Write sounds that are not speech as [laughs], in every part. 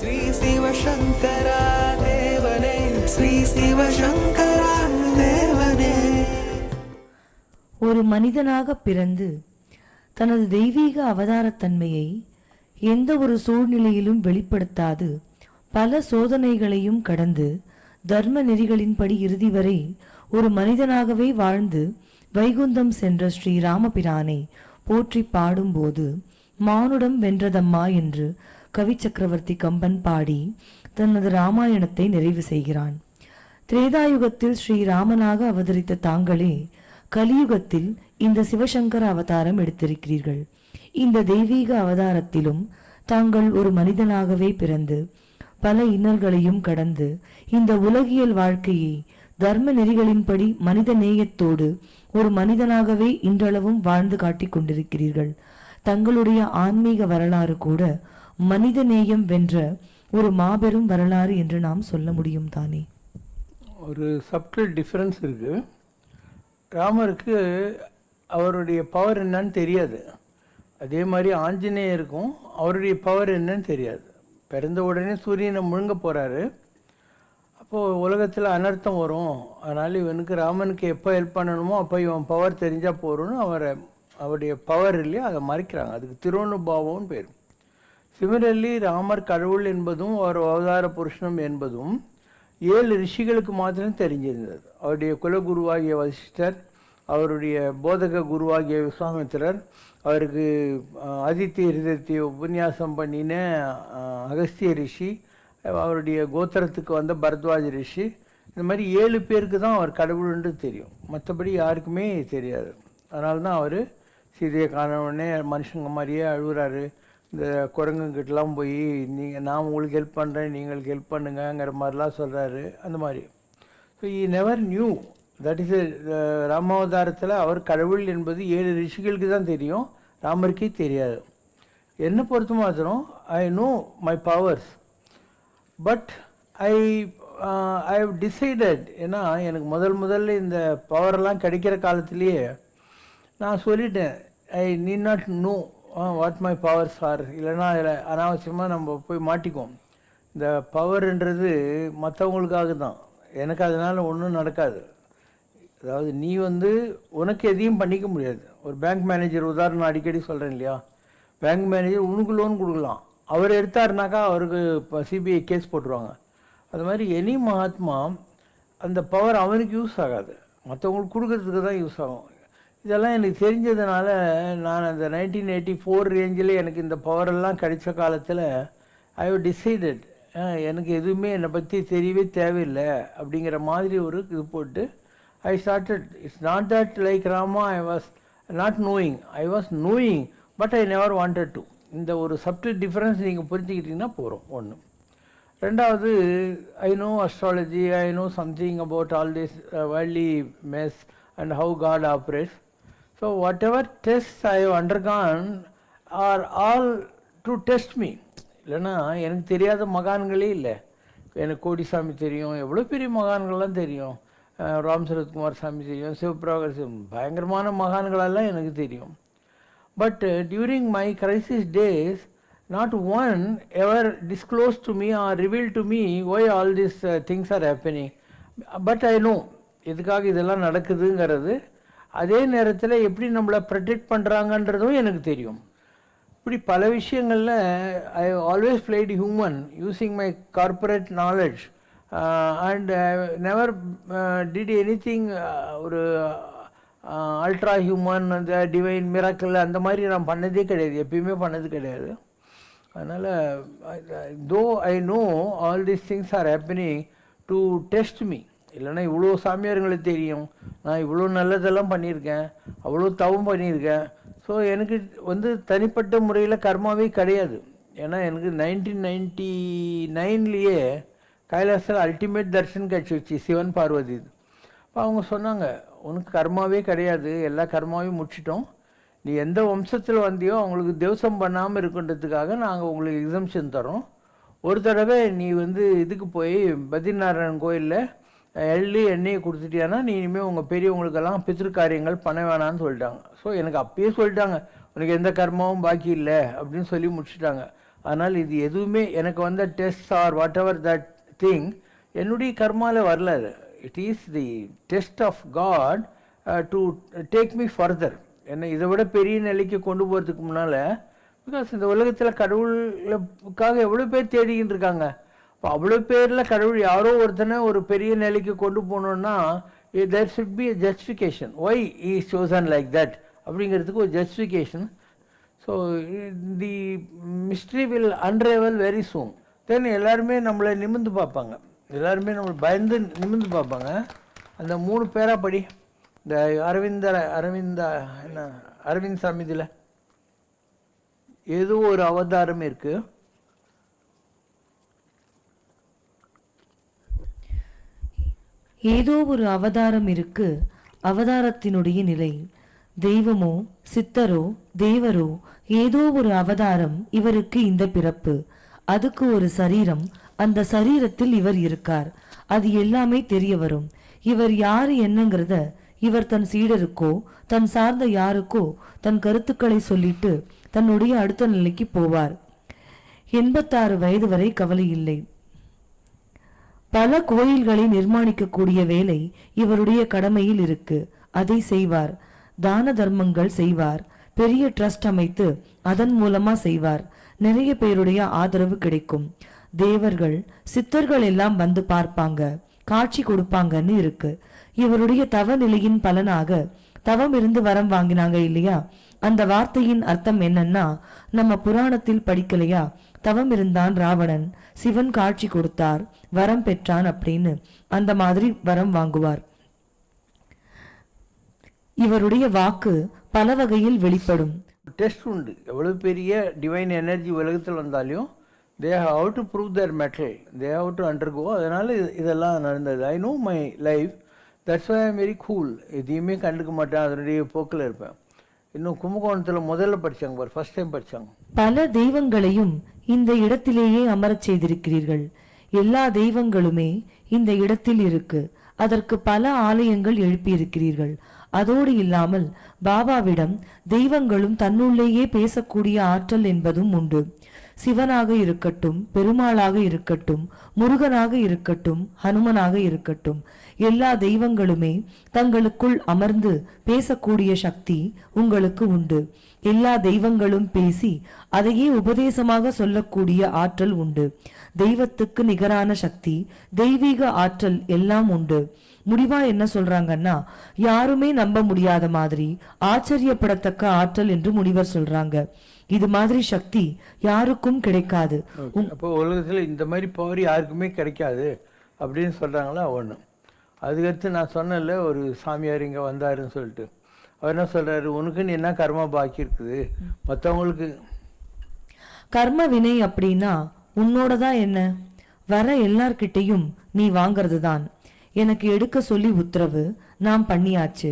ஸ்ரீ சிவசங்கரா தேவனே ஸ்ரீ சிவசங்கரா தேவனே. ஒரு மனிதனாக பிறந்து தனது தெய்வீக அவதாரத்தன்மையை எந்த ஒரு சூழ்நிலையிலும் வெளிப்படுத்தாது. பல சோதனைகளையும் கடந்து தர்ம நெறிகளின்படி இறுதி வரை ஒரு மனிதனாகவே வாழ்ந்து வைகுந்தம் சென்ற ஸ்ரீ ராமபிரானை போற்றி பாடும்போது மானுடம் வென்றதம்மா என்று கவி சக்கரவர்த்தி கம்பன் பாடி தனது ராமாயணத்தை நிறைவு செய்கிறான். திரேதாயுகத்தில் ஸ்ரீராமனாக அவதரித்த தாங்களே கலியுகத்தில் இந்த சிவசங்கர அவதாரம் எடுத்திருக்கிறீர்கள். இந்த தெய்வீக அவதாரத்திலும் தாங்கள் ஒரு மனிதனாகவே பிறந்து பல இன்னல்களையும் கடந்து இந்த உலகியல் வாழ்க்கையை தர்ம நெறிகளின்படி மனித நேயத்தோடு ஒரு மனிதனாகவே இன்றளவும் வாழ்ந்து காட்டிக் கொண்டிருக்கிறீர்கள். தங்களுடைய ஆன்மீக வரலாறு கூட மனிதநேயம் வென்ற ஒரு மாபெரும் வரலாறு என்று நாம் சொல்ல முடியும் தானே? ஒரு சப்டில் டிஃப்ரென்ஸ் இருக்குது ராமருக்கு அவருடைய பவர் என்னன்னு தெரியாது. அதே மாதிரி ஆஞ்சநேயருக்கும் அவருடைய பவர் என்னன்னு தெரியாது. பிறந்த உடனே சூரியனை முழுங்க போகிறாரு அப்போது உலகத்தில் அனர்த்தம் வரும். அதனால் இவனுக்கு ராமனுக்கு எப்போ ஹெல்ப் பண்ணணுமோ அப்போ இவன் பவர் தெரிஞ்சால் போகிறோன்னு அவரை அவருடைய பவர் இல்லையா அதை மறைக்கிறாங்க. அதுக்கு திருவனுபாவம்னு பேர். சிமிலர்லி ராமர் கடவுள் என்பதும் அவர் அவதார புருஷனம் என்பதும் ஏழு ரிஷிகளுக்கு மாத்திரம் தெரிஞ்சிருந்தது. அவருடைய குலகுருவாகிய வசிஷ்டர் அவருடைய போதக குருவாகிய விஸ்வாமித்திரர் அவருக்கு அஹ், ஆதித்ய ஹிருதயத்தை உபன்யாசம் பண்ணின அகஸ்திய ரிஷி அவருடைய கோத்திரத்துக்கு வந்த பரத்வாஜ ரிஷி இந்த மாதிரி ஏழு பேருக்கு தான் அவர் கடவுள்ன்றது தெரியும். மற்றபடி யாருக்குமே தெரியாது. அதனால தான் அவர் சீதையை காணவுடனே மனுஷங்க மாதிரியே அழுகுறாரு. இந்த குரங்குங்கிட்டலாம் போய் நீங்கள் நான் உங்களுக்கு ஹெல்ப் பண்ணுறேன் நீங்களுக்கு ஹெல்ப் பண்ணுங்கங்கிற மாதிரிலாம் சொல்கிறாரு அந்த மாதிரி. So he never knew that is ராமாவதாரத்தில் அவர் கடவுள் என்பது ஏழு ரிஷிகளுக்கு தான் தெரியும். ராமருக்கே தெரியாது. என்னை பொறுத்த மாத்திரம்? I know my powers but I I have decided ஏன்னா எனக்கு முதல் முதல்ல இந்த பவரெல்லாம் கிடைக்கிற காலத்திலேயே நான் சொல்லிட்டேன். I need not know what my power sir இல்லைன்னா அதில் அனாவசியமாக நம்ம போய் மாட்டிக்குவோம். இந்த பவர்ன்றது மற்றவங்களுக்காக தான். எனக்கு அதனால் ஒன்றும் நடக்காது. அதாவது நீ வந்து உனக்கு எதையும் பண்ணிக்க முடியாது. ஒரு பேங்க் மேனேஜர் உதாரணம் அடிக்கடி சொல்கிறேன் இல்லையா? பேங்க் மேனேஜர் உனக்கு லோன் கொடுக்கலாம். அவர் எடுத்தாருனாக்கா அவருக்கு இப்போ சிபிஐ கேஸ் போட்டுருவாங்க. அது மாதிரி எனி மகாத்மா அந்த பவர் அவனுக்கு யூஸ் ஆகாது. மற்றவங்களுக்கு கொடுக்கறதுக்கு தான் யூஸ் ஆகும். இதெல்லாம் எனக்கு தெரிஞ்சதுனால நான் அந்த நைன்டீன் எயிட்டி ஃபோர் ரேஞ்சில் எனக்கு இந்த பவரெல்லாம் கிடைச்ச காலத்தில் ஐ ஹவ் டிசைடட் எனக்கு எதுவுமே என்னை பற்றி தெரியவே தேவையில்லை அப்படிங்கிற மாதிரி ஒரு இது போட்டு I started it's not that like Rama I was not knowing I was knowing but I never wanted to இந்த ஒரு சப்டில் டிஃப்ரென்ஸ் நீங்கள் புரிஞ்சுக்கிட்டீங்கன்னா போகிறோம் ஒன்று ரெண்டாவது I know astrology I know something about all this worldly mess and how God operates so whatever ever test I undergone undergone or all test test இல்லைன்னா எனக்கு தெரியாத மகான்களே இல்லை. எனக்கு கோடிசாமி தெரியும் எவ்வளோ பெரிய மகான்கள்லாம் தெரியும். அஹ் ராம் சரத்குமார் சாமி தெரியும் சிவபிரகாசம் பயங்கரமான மகான்களெல்லாம் எனக்கு தெரியும். But during my crisis days not one ever disclose to me or reveal to me why all this things are happening but I know எதுக்காக இதெல்லாம் நடக்குதுங்கிறது அதே நேரத்தில் எப்படி நம்மளை ப்ரொடெக்ட் பண்ணுறாங்கன்றதும் எனக்கு தெரியும். இப்படி பல விஷயங்களில் I always played human using my corporate knowledge and never did anything ஒரு uh, அல்ட்ரா ஹியூமன் அந்த டிவைன் மிராக்கிள் அந்த மாதிரி நான் பண்ணதே கிடையாது. எப்பயுமே பண்ணது கிடையாது. அதனால் though I know all these things are happening to test me இல்லைன்னா இவ்வளோ சாமியாருங்களுக்கு தெரியும். நான் இவ்வளோ நல்லதெல்லாம் பண்ணியிருக்கேன். அவ்வளோ தவம் பண்ணியிருக்கேன். ஸோ எனக்கு வந்து தனிப்பட்ட முறையில் கர்மாவே கிடையாது. ஏன்னா எனக்கு நைன்டீன் நைன்டி நைன்லேயே கைலாசில் அல்டிமேட் தர்ஷன் கட்சி வச்சு சிவன் பார்வதி இது. அப்போ அவங்க சொன்னாங்க உனக்கு கர்மாவே கிடையாது. எல்லா கர்மாவையும் முடிச்சிட்டோம். நீ எந்த வம்சத்தில் வந்தியோ அவங்களுக்கு தேவசம் பண்ணாமல் இருக்குன்றதுக்காக நாங்கள் உங்களுக்கு எக்ஸம்ஷன் தரோம் ஒரு தடவை நீ வந்து இதுக்கு போய் பத்ரிநாராயணன் கோயிலில் எள்ளி எண்ணெயை கொடுத்துட்டியானா நீ இனிமேல் உங்கள் பெரியவங்களுக்கெல்லாம் பித்திருக்காரியங்கள் காரியங்கள் பண்ண வேணான்னு சொல்லிட்டாங்க. ஸோ எனக்கு அப்பயே சொல்லிட்டாங்க. உனக்கு எந்த கர்மாவும் பாக்கி இல்லை அப்படின்னு சொல்லி முடிச்சுட்டாங்க. அதனால் இது எதுவுமே எனக்கு வந்த test or whatever that thing என்னுடைய கர்மாவில் வரல அது. It is the test of God to take me further என்னை இதை விட பெரிய நிலைக்கு கொண்டு போகிறதுக்கு முன்னால் பிகாஸ் இந்த உலகத்தில் கடவுளுக்காக எவ்வளோ பேர் தேடிக்கிட்டு இருக்காங்க. இப்போ அவ்வளோ பேரில் கடவுள் யாரோ ஒருத்தனை ஒரு பெரிய நிலைக்கு கொண்டு போகணுன்னா there should be justification why is chosen like that அப்படிங்கிறதுக்கு ஒரு justification so the mystery will unravel very soon then எல்லாருமே நம்மளை நிமிர்ந்து பார்ப்பாங்க. எல்லாருமே நம்மளை பயந்து நிமிர்ந்து பார்ப்பாங்க. அந்த மூணு பேரா படி இந்த அரவிந்த அரவிந்தா என்ன அரவிந்த் சமிதியில் ஏதோ ஒரு அவதாரம் இருக்குது ஏதோ ஒரு அவதாரம் இருக்கு அவதாரத்தினுடைய நிலை. தெய்வமோ சித்தரோ தேவரோ ஏதோ ஒரு அவதாரம் இவருக்கு இந்த பிறப்பு. அதுக்கு ஒரு சரீரம் அந்த சரீரத்தில் இவர் இருக்கார். அது எல்லாமே தெரிய வரும். இவர் யாரு என்னங்கிறத இவர் தன் சீடருக்கோ தன் சார்ந்த யாருக்கோ தன் கருத்துக்களை சொல்லிட்டு தன்னுடைய அடுத்த நிலைக்கு போவார். எண்பத்தாறு வயது வரை கவலை இல்லை. பல கோயில்களை நிர்மாணிக்கக்கூடிய வேலை இவருடைய கடமையில் இருக்கு. அதை செய்வார். தான தர்மங்கள் செய்வார். பெரிய ட்ரஸ்ட் அமைத்து அதன் மூலமா செய்வார். நிறைய பேருடைய ஆதரவு கிடைக்கும். தேவர்கள் சித்தர்கள் எல்லாம் வந்து பார்ப்பாங்க. காட்சி கொடுப்பாங்கன்னு இருக்கு. இவருடைய தவ நிலையின் பலனாக தவம் இருந்து வரம் வாங்கினாங்க இல்லையா? அந்த வார்த்தையின் அர்த்தம் என்னன்னா நம்ம புராணத்தில் படிக்கலையா? தவம் இருந்தான் ராவணன். சிவன் காட்சி கொடுத்தார். வரம் பெற்றான் அப்படின்னு. அந்த மாதிரி வரம் வாங்குவார். இவருடைய வாக்கு பல வகையில் வெளிப்படும். டெஸ்ட் உண்டு. எவ்வளோ பெரிய டிவைன் எனர்ஜி உலகத்தில் வந்தாலும் they have to prove their mettle they have to undergo அதனால் இது இதெல்லாம் நடந்தது. I know my life that's I am very cool எதையுமே கண்டுக்க மாட்டேன். அதனுடைய போக்கில் இருப்பேன். இன்னும் கும்பகோணத்தில் முதல்ல படித்தாங்க பாரு. ஃபர்ஸ்ட் டைம் படித்தாங்க பல தெய்வங்களையும் இந்த இடத்திலேயே அமரச் செய்திருக்கிறீர்கள். எல்லா தெய்வங்களுமே இந்த இடத்தில் இருக்கு. அதற்கு பல ஆலயங்கள் எழுப்பியிருக்கிறீர்கள். அதோடு இல்லாமல் பாபாவிடம் தெய்வங்களும் தன்னுள்ளேயே பேசக்கூடிய ஆற்றல் என்பதும் உண்டு. சிவனாக இருக்கட்டும் பெருமாளாக இருக்கட்டும் முருகனாக இருக்கட்டும் ஹனுமனாக இருக்கட்டும். எல்லா தெய்வங்களுமே தங்களுக்குள் அமர்ந்து பேசக்கூடிய சக்தி உங்களுக்கு உண்டு. எல்லா தெய்வங்களும் பேசி அதையே உபதேசமாக சொல்லக்கூடிய ஆற்றல் உண்டு. தெய்வத்துக்கு நிகரான சக்தி தெய்வீக ஆற்றல் எல்லாம் உண்டு. முடிவா என்ன சொல்றாங்கன்னா யாருமே நம்ப முடியாத மாதிரி ஆச்சரியப்படத்தக்க ஆற்றல் என்று முனிவர் சொல்றாங்க. இது மாதிரி சக்தி யாருக்கும் கிடைக்காது. அப்போ உலகத்தில் இந்த மாதிரி பவர் யாருக்குமே கிடைக்காது அப்படின்னு சொல்கிறாங்களா ஒன்று அதுக்கடுத்து நான் சொன்னேன்ல ஒரு சாமியார் இங்கே வந்தாருன்னு சொல்லிட்டு. அவர் என்ன சொல்கிறாரு உனக்குன்னு என்ன கர்மா பாக்கி இருக்குது? மற்றவங்களுக்கு கர்ம வினை அப்படின்னா உன்னோட தான் என்ன? வர எல்லார்கிட்டையும் நீ வாங்கிறது தான் எனக்கு எடுக்க சொல்லி உத்தரவு நான் பண்ணியாச்சு.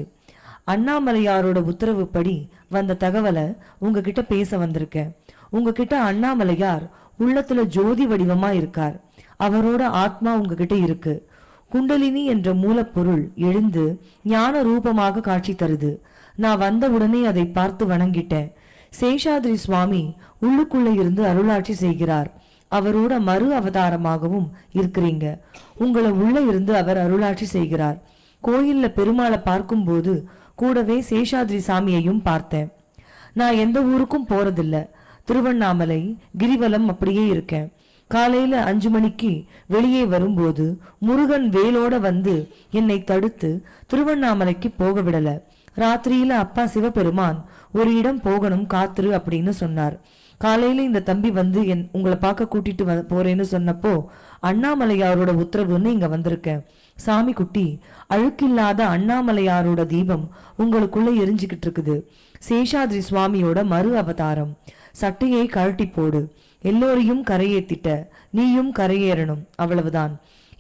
அண்ணாமலையாரோட உத்தரவுப்படி வந்த தகவலை உங்ககிட்ட பேச வந்திருக்கேன். உங்ககிட்ட அண்ணாமலையார் உள்ளத்துல ஜோதி வடிவமா இருக்கார். அவரோட ஆத்மா உங்ககிட்ட இருக்கு. குண்டலினி என்ற மூலப்பொருள் எழுந்து ஞான ரூபமாக காட்சி தருது. நான் வந்த உடனே அதை பார்த்து வணங்கிட்டேன். சேஷாதிரி சுவாமி உள்ளுக்குள்ள இருந்து அருளாட்சி செய்கிறார். அவரோட மறு அவதாரமாகவும் இருக்கிறீங்க. உங்களை உள்ள இருந்து அவர் அருளாட்சி செய்கிறார். கோயில்ல பெருமாளை பார்க்கும்போது கூடவே சேஷாதிரி சாமியையும் பார்த்தேன். நான் எந்த ஊருக்கும் போறதில்ல. திருவண்ணாமலை கிரிவலம் அப்படியே இருக்கேன். காலையில அஞ்சு மணிக்கு வெளியே வரும்போது முருகன் வேலோட வந்து என்னை தடுத்து திருவண்ணாமலைக்கு போக விடல. ராத்திரியில அப்பா சிவபெருமான் ஒரு இடம் போகணும் காத்துரு அப்படின்னு சொன்னார். காலையில இந்த தம்பி வந்து என் உங்களை பார்க்க கூட்டிட்டு வ- போறேன்னு சொன்னப்போ அண்ணாமலையாரோட உத்தரவுன்னு இங்க வந்திருக்கேன். சாமி குட்டி அழுக்கில்லாத அண்ணாமலையாரோட தீபம் உங்களுக்குள்ள எரிஞ்சுக்கிட்டு இருக்குது சேஷாத்ரி சுவாமியோட மறு அவதாரம். சட்டையை கழட்டி போடு. எல்லோரையும் கரையேத்திட்ட நீயும் கரையேறணும் அவ்வளவுதான்.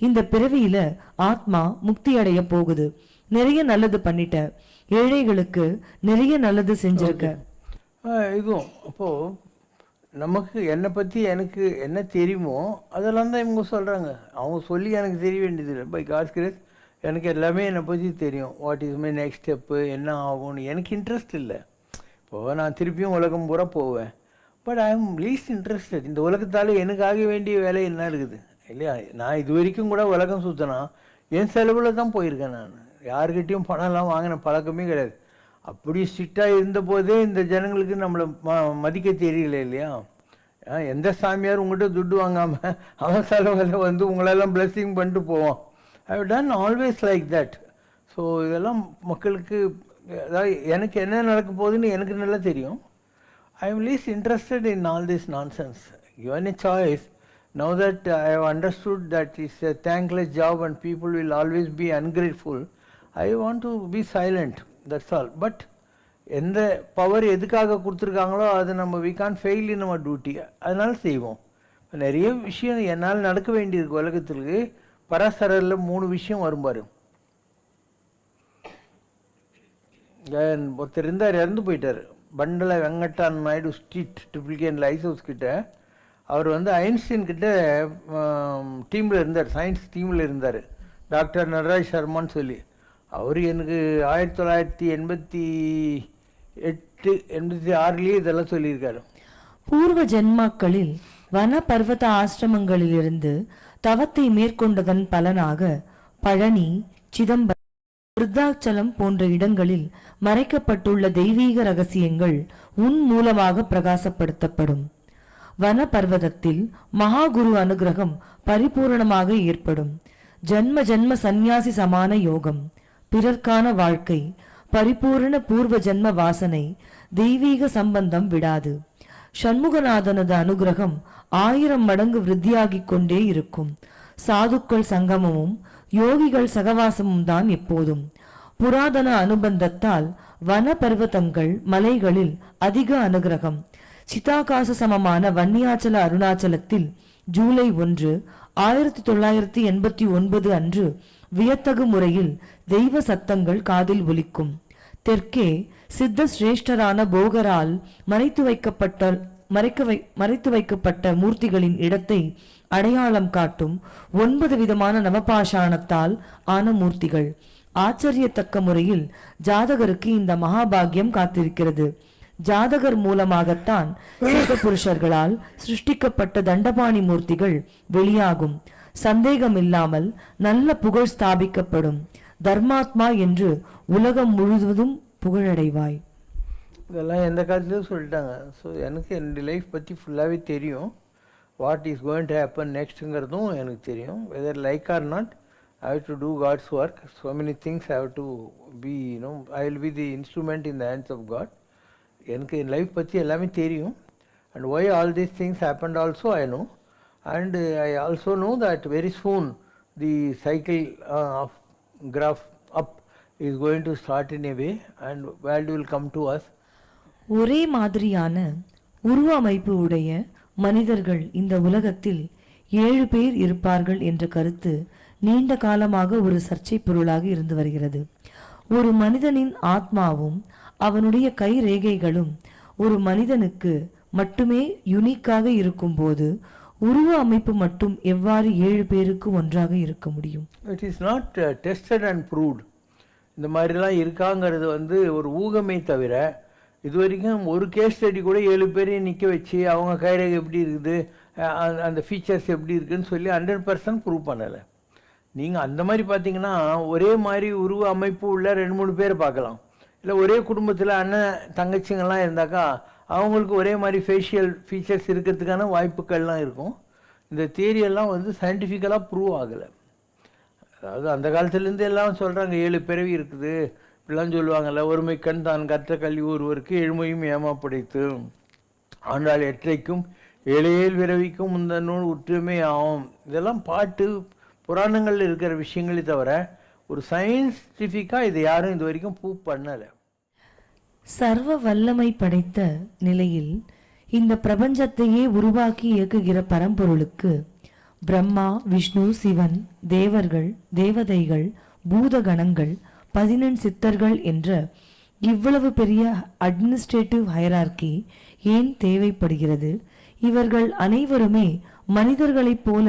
இந்த பிறவியில ஆத்மா முக்தி அடைய போகுது. நிறைய நல்லது பண்ணிட்ட. ஏழைகளுக்கு நிறைய நல்லது செஞ்சிருக்க. இதுவும் அப்போ நமக்கு என்னை பற்றி எனக்கு என்ன தெரியுமோ அதெல்லாம் தான் இவங்க சொல்கிறாங்க அவங்க சொல்லி எனக்கு தெரிய வேண்டியதில்லை. பை காட்ஸ் கிரேஸ் எனக்கு எல்லாமே என்னை பற்றி தெரியும். What is my next step என்ன ஆகும்னு எனக்கு இன்ட்ரெஸ்ட் இல்லை. இப்போது நான் திருப்பியும் உலகம் பூரா போவேன். But I am least interested இந்த உலகத்தால் எனக்கு ஆக வேண்டிய வேலை என்ன இருக்குது? இல்லையா? நான் இது வரைக்கும் கூட உலகம் சுற்றினா என் செலவில் தான் போயிருக்கேன் நான். யாருக்கிட்டேயும் பணம்லாம் வாங்கின பழக்கமே கிடையாது. அப்படி ஸ்ட்ரிக்டாக இருந்தபோதே இந்த ஜனங்களுக்கு நம்மளை ம மதிக்க தெரியல இல்லையா? எந்த சாமியார் உங்கள்கிட்ட துட்டு வாங்காமல் [laughs] அவன் செலவில் வந்து உங்களெல்லாம் பிளெஸ்ஸிங் பண்ணிட்டு போவான். I done always like that so இதெல்லாம் மக்களுக்கு அதாவது எனக்கு என்ன நடக்க போகுதுன்னு எனக்கு நல்லா தெரியும். I am interested in all this nonsense Given a choice now that I have understood that is a thankless job and people will always be ungrateful I want to be silent that's all but எந்த power எதுக்காக கொடுத்துருக்காங்களோ அது நம்ம we can't fail in நம்ம duty அதனால செய்வோம். நிறைய விஷயம் என்னால் நடக்க வேண்டியிருக்கு உலகத்திற்கு. பராசரில் மூணு விஷயம் வரும் பாரு. ஏன் ஒருத்தர் இருந்தார் இறந்து போயிட்டார். Pandala வெங்கட்டான் Naidu street Triplicane lighthouse கிட்ட. அவர் வந்து ஐன்ஸ்டீன் கிட்ட டீமில் இருந்தார். சயின்ஸ் டீமில் இருந்தார். டாக்டர் நடராஜ் சர்மான்னு சொல்லி. அவர் எனக்கு ஆயிரத்தி தொள்ளாயிரத்தி எண்பத்தி எட்டு எண்பத்தி ஆறுலேயே இதெல்லாம் சொல்லியிருக்காரு. பூர்வ ஜென்மாக்களில் வன பர்வத ஆசிரமங்களிலிருந்து தவத்தை மேற்கொண்டதன் பலனாக பழனி சிதம்பரம் விருத்தாச்சலம் போன்ற இடங்களில் மறைக்கப்பட்டுள்ள தெய்வீக ரகசியங்கள் உன் மூலமாக பிரகாசப்படுத்தப்படும். வன பர்வதத்தில் மகாகுரு அனுகிரகம் பரிபூரணமாக ஏற்படும். ஜன்ம ஜன்ம சந்நியாசி சமான யோகம். பிறர்க்கான வாழ்க்கை பரிபூரண பூர்வ ஜென்ம வாசனை தெய்வீக சம்பந்தம் விடாது. சண்முகநாதனது அனுகிரகம் ஆயிரம் மடங்கு விருத்தியாகிக் கொண்டே இருக்கும். சாதுக்கள் சங்கமமும் யோகிகள் சகவாசமும் தான் எப்போதும். புராதன அனுபந்தத்தால் வன பர்வதங்கள் மலைகளில் அதிக அனுகிரகம். சிதாகாச சமமான வன்னியாச்சல அருணாச்சலத்தில் ஜூலை ஒன்று ஆயிரத்தி தொள்ளாயிரத்தி எண்பத்தி ஒன்பது அன்று வியத்தகு முறையில் தெய்வ சத்தங்கள் காதில் ஒலிக்கும். தெற்கே சித்த சிரேஷ்டரான போகரால் மறைத்து வைக்கப்பட்ட மறைக்க வை மறைத்து வைக்கப்பட்ட மூர்த்திகளின் இடத்தை அடையாளம் காட்டும் ஒன்பது விதமான நவபாஷாணத்தால் ஆன மூர்த்திகள். ஆச்சரியத்தக்க முறையில் ஜாதகருக்கு இந்த மகாபாகியம் காத்திருக்கிறது. ஜாதகர் மூலமாகத்தான் புருஷர்களால் சிருஷ்டிக்கப்பட்ட தண்டபாணி மூர்த்திகள் வெளியாகும். சந்தேகம் இல்லாமல் நல்ல புகழ் ஸ்தாபிக்கப்படும் தர்மாத்மா என்று உலகம் முழுவதும் புகழடைவாய். இதெல்லாம் எந்த காலத்துலேயும் சொல்லிட்டாங்க. ஸோ எனக்கு என்னுடைய லைஃப் பற்றி ஃபுல்லாகவே தெரியும். What is going to happen நெக்ஸ்ட்டுங்கிறதும் எனக்கு தெரியும். Whether like or not I have to do God's work so many things have to be you know I will be the instrument in the hands of God எனக்கு என் life பற்றி எல்லாமே தெரியும். And why all these things happen also I know and I also know that very soon the cycle of graph up is going to start in a way and value will come to us. ஒரே மாதிரியான உருவ அமைப்பு உடைய மனிதர்கள் இந்த உலகத்தில் ஏழு பேர் இருப்பார்கள் என்ற கருத்து நீண்ட காலமாக ஒரு சர்ச்சை பொருளாக இருந்து வருகிறது ஒரு மனிதனின் ஆத்மாவும் அவனுடைய கை ரேகைகளும் ஒரு மனிதனுக்கு மட்டுமே யுனிக்காக இருக்கும்போது உருவ அமைப்பு மட்டும் எவ்வாறு ஏழு பேருக்கு ஒன்றாக இருக்க முடியும்? It is not tested and proved இந்த மாதிரிலாம் இருக்காங்கிறது வந்து ஒரு ஊகமே தவிர இது வரைக்கும் ஒரு கேஸ் ஸ்டடி கூட ஏழு பேரையும் நிற்க வச்சு அவங்க கைரேகை எப்படி இருக்குது அந்த- அந்த ஃபீச்சர்ஸ் எப்படி இருக்குதுன்னு சொல்லி ஹண்ட்ரட் பர்சன்ட் ப்ரூவ் பண்ணலை. நீங்கள் அந்த மாதிரி பார்த்தீங்கன்னா ஒரே மாதிரி உருவ அமைப்பு உள்ள ரெண்டு மூணு பேர் பார்க்கலாம். இல்லை ஒரே குடும்பத்தில் அண்ணன் தங்கச்சிங்கெல்லாம் இருந்தாக்கா அவங்களுக்கு ஒரே மாதிரி ஃபேஷியல் ஃபீச்சர்ஸ் இருக்கிறதுக்கான வாய்ப்புகள்லாம் இருக்கும். இந்த தியரியெல்லாம் வந்து சயின்டிஃபிக்கலாக ப்ரூவ் ஆகலை. அதாவது அந்த காலத்துலேருந்து எல்லாம் சொல்கிறாங்க ஏழு பிறவி இருக்குது. இப்படிலாம் சொல்லுவாங்கல்ல ஒருமை கண் தான் கற்ற கல்வி ஒருவருக்கு எழுமையும் ஏமாப்படைத்து ஆண்டாள் எற்றைக்கும் ஏழையேல் பிறவிக்கும் இந்த நூல் உற்றுமை ஆகும். இதெல்லாம் பாட்டு புராணங்களில் இருக்கிற விஷயங்களே தவிர ஒரு சயின்ஸ்டிஃபிக்காக இதை யாரும் இது வரைக்கும் ப்ரூவ் பண்ணலை. சர்வ வல்லமை படைத்த நிலையில் இந்த பிரபஞ்சத்தையே உருவாக்கி இயக்குகிற பரம்பொருளுக்கு பிரம்மா விஷ்ணு சிவன் தேவர்கள் தேவதைகள் பூதகணங்கள் பதினெண் சித்தர்கள் என்ற இவ்வளவு பெரிய அட்மினிஸ்ட்ரேட்டிவ் ஹயரார்கி ஏன் தேவைப்படுகிறது? இவர்கள் அனைவருமே மனிதர்களைப் போல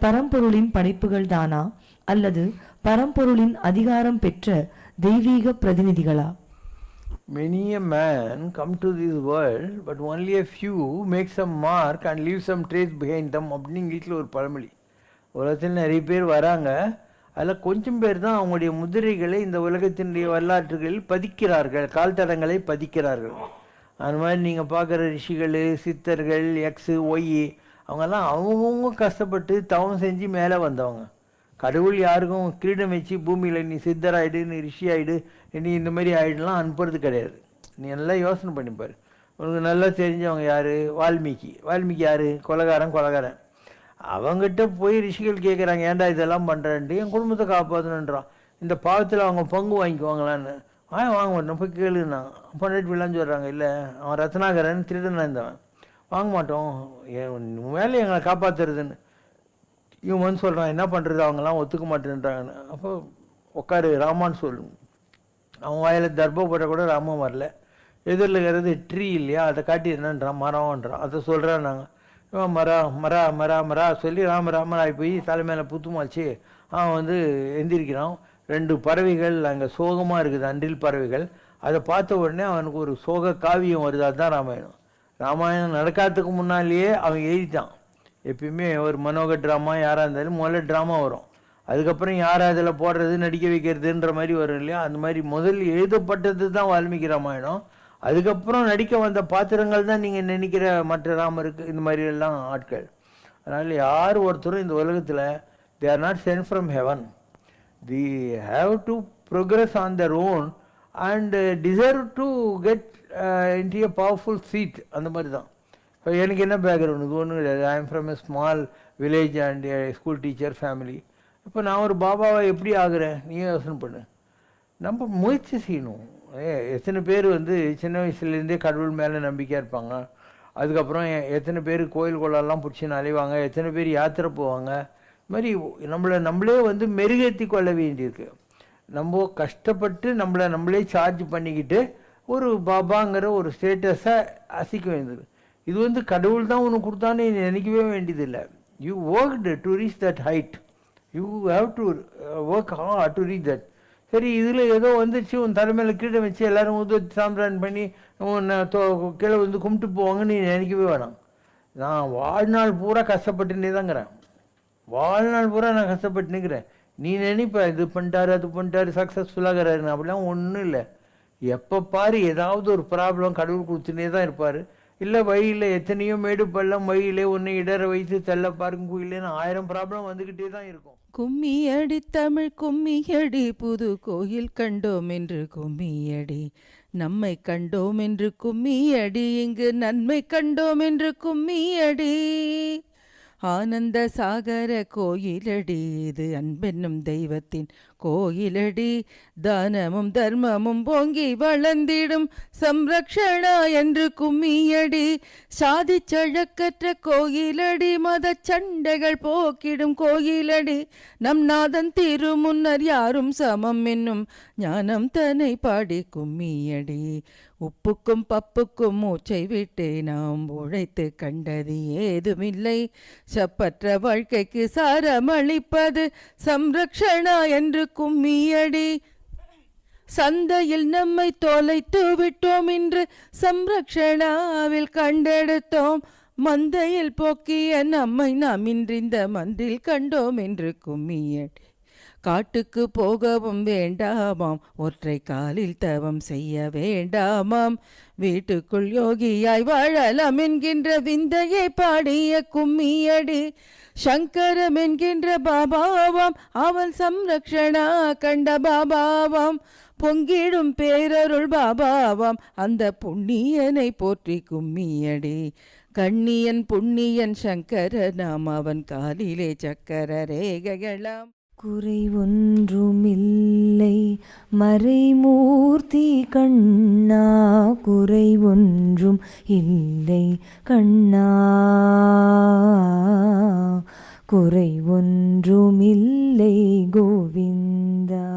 பரம்பொருளின் படைப்புகள் தானா? அல்லது பரம்பொருளின் அதிகாரம் பெற்ற தெய்வீக பிரதிநிதிகளா? Many a man come to this world, but only a few make some mark and leave some trace behind them. அப்படின்னு இங்கிலீஷில் ஒரு பழமொழி. உலகத்தில் நிறைய பேர் வராங்க. அதில் கொஞ்சம் பேர் தான் அவங்களுடைய முதிரைகளை இந்த உலகத்தினுடைய வரலாற்றுகளில் பதிக்கிறார்கள் கால்தடங்களை பதிக்கிறார்கள். அந்த மாதிரி நீங்கள் பார்க்குற ரிஷிகள் சித்தர்கள் எக்ஸு ஒய் அவங்கெல்லாம் அவங்கவுங்க கஷ்டப்பட்டு தவம் செஞ்சு மேலே வந்தவங்க. கடவுள் யாருக்கும் கிரீடம் வச்சு பூமியில் நீ சித்தராயிடு நீ ரிஷி ஆகிடு நீ இந்த மாதிரி ஆகிடுலாம் அனுப்புறது கிடையாது. நீ நல்லா யோசனை பண்ணிப்பார் உனக்கு நல்லா தெரிஞ்சவங்க யார்? வால்மீகி. வால்மீகி யார்? கொலகாரன் கொலகாரன். அவங்ககிட்ட போய் ரிஷிகள் கேட்குறாங்க ஏன்டா இதெல்லாம் பண்ணுறேன்ட்டு என் குடும்பத்தை காப்பாற்றணுன்றான் இந்த பாவத்தில் அவங்க பங்கு வாங்கிக்குவாங்களான்னு. ஆ வாங்க மாட்டோம் போய் கேளுண்ணா. பொண்டாட்டி விழான்னு சொல்கிறாங்க இல்லை அவன் ரத்னாகரன் திருடனாக இருந்தவன் வாங்க மாட்டோம். என் மேலே எங்களை காப்பாற்றுறதுன்னு இவன் வந்து சொல்கிறான் என்ன பண்ணுறது அவங்கெல்லாம் ஒத்துக்க மாட்டேன்றாங்கன்னு. அப்போ உட்காரு ராமான்னு சொல்லு. அவன் வாயில் தர்ப்பப்பட கூட ராமன் வரல. எதிரில் இருக்கிறது ட்ரீ இல்லையா? அதை காட்டி என்னன்றான்? மரம்ன்றான். அதை சொல்கிறான் நாங்கள் இவன் மரா மரா மரா மரா சொல்லி ராம ராமன் ஆகி போய் தலை மேலே புத்துமாச்சு. அவன் வந்து எந்திரிக்கிறான். ரெண்டு பறவைகள் அங்கே சோகமாக இருக்குது அன்றில் பறவைகள். அதை பார்த்த உடனே அவனுக்கு ஒரு சோக காவியம் வருது. அதுதான் ராமாயணம். ராமாயணம் நடக்காததுக்கு முன்னாலேயே அவன் எழுதிட்டான். எப்பயுமே ஒரு மனோகர் ட்ராமா யாராக இருந்தாலும் முதல்ல ட்ராமா வரும். அதுக்கப்புறம் யார் அதில் போடுறது நடிக்க வைக்கிறதுன்ற மாதிரி வரும் இல்லையா? அந்த மாதிரி முதல் எழுதப்பட்டது தான் வால்மீகி ராமாயணம். அதுக்கப்புறம் நடிக்க வந்த பாத்திரங்கள் தான் நீங்கள் நினைக்கிற மற்ற ராமருக்கு இந்த மாதிரி எல்லாம் ஆட்கள். அதனால் யார் ஒருத்தரும் இந்த உலகத்தில் they are not sent from heaven they have to progress on their own and deserve to get into a powerful seat அந்த மாதிரி தான். இப்போ எனக்கு என்ன பேக்ரவுண்ட் இது ஒன்றும் கிடையாது. I am from a small village and school teacher family இப்போ நான் ஒரு பாபாவை எப்படி ஆகிறேன்? நீ யோசனை பண்ணு. நம்ம முயற்சி செய்யணும். ஏ எத்தனை பேர் வந்து சின்ன வயசுலேருந்தே கடவுள் மேலே நம்பிக்கையாக இருப்பாங்க. அதுக்கப்புறம் எ- எத்தனை பேர் கோயில் கொள்ளலாம் பிடிச்சி நலைவாங்க எத்தனை பேர் யாத்திரை போவாங்க. இது மாதிரி நம்மளை நம்மளே வந்து மெருகேற்றி கொள்ள வேண்டியிருக்கு. நம்ம கஷ்டப்பட்டு நம்மளை நம்மளே சார்ஜ் பண்ணிக்கிட்டு ஒரு பாபாங்கிற ஒரு ஸ்டேட்டஸை அசிக்க வேண்டியது. இது வந்து கடவுள் தான் உனக்கு கொடுத்தான்னு நினைக்கவே வேண்டியதில்லை. You worked to reach that height you have to work hard to reach that சரி இதில் ஏதோ வந்துச்சு உன் தலைமையில் கீழே வச்சு எல்லோரும் உதவி சாம்பிரான் பண்ணி உன்னை தோ- கீழே வந்து கும்பிட்டு போவாங்கன்னு நீ நினைக்கவே வேணாம். நான் வாழ்நாள் பூரா கஷ்டப்பட்டுனே தாங்கிறேன் வாழ்நாள் பூரா நான் கஷ்டப்பட்டு நிற்கிறேன் நீ நினைப்ப இது பண்ணிட்டாரு அது பண்ணிட்டாரு சக்ஸஸ்ஃபுல்லாகிறாருன்னு அப்படிலாம் ஒன்றும் இல்லை. எப்போ பாரு ஏதாவது ஒரு ப்ராப்ளம் கடவுள் கொடுத்துனே தான் இருப்பார். இல்லை வழியில் எத்தனையோ மேடு பள்ளம் வழியிலே ஒன்று இடற வைத்து தள்ள பாருங்க குயிலேன்னு ஆயிரம் ப்ராப்ளம் வந்துக்கிட்டே தான் இருக்கும். கும்மியடி தமிழ் கும்மியடி புது கோயில் கண்டோம் என்று கும்மியடி. நம்மை கண்டோம் என்று கும்மியடி இங்கு நன்மை கண்டோம் என்று கும்மியடி. ஆனந்த சாகர கோயிலடி இது அன்பென்னும் தெய்வத்தின் கோயிலடி. தானமும் தர்மமும் பொங்கி வளர்ந்திடும் சம்ரக்ஷணா என்று கும்மியடி. சாதி சழக்கற்ற கோயிலடி மத சண்டைகள் போக்கிடும் கோயிலடி. நம் நாதன் திருமுன்னர் யாரும் சமம் என்னும் ஞானம் தன்னை பாடி கும்மியடி. உப்புக்கும் பப்புக்கும் மூச்சை விட்டு நாம் உழைத்து கண்டது ஏதுமில்லை. சப்பற்ற வாழ்க்கைக்கு சாரமளிப்பது சம்ரக்ஷணா என்று கும்மியடி சந்தையில் நம்மை தொலைத்து விட்டோம் என்று சம்ரக்ஷணாவில் கண்டெடுத்தோம். மந்தையில் போக்கிய நம்மை நாம் இன்றிந்த மன்றில் கண்டோம் என்று கும்மியடி காட்டுக்கு போகவும் வேண்டாமாம். ஒற்றை காலில் தவம் செய்ய வேண்டாமாம். வீட்டுக்குள் யோகியாய் வாழலாம் என்கின்ற விந்தையை பாடிய கும்மியடி. சங்கரம் என்கின்ற பாபாவாம் அவன் சம்ரக்ஷணா கண்ட பாபாவாம். பொங்கிடும் பேரருள் பாபாவாம் அந்த புண்ணியனை போற்றி கும்மியடி கண்ணியன் புண்ணியன் சங்கர நாம் அவன் காலிலே சக்கர ரேகைகளாம் குறை ஒன்றுமில்லை மறைமூர்த்தி கண்ணா குறை ஒன்றும் இல்லை கண்ணா குறை ஒன்றுமில்லை கோவிந்தா.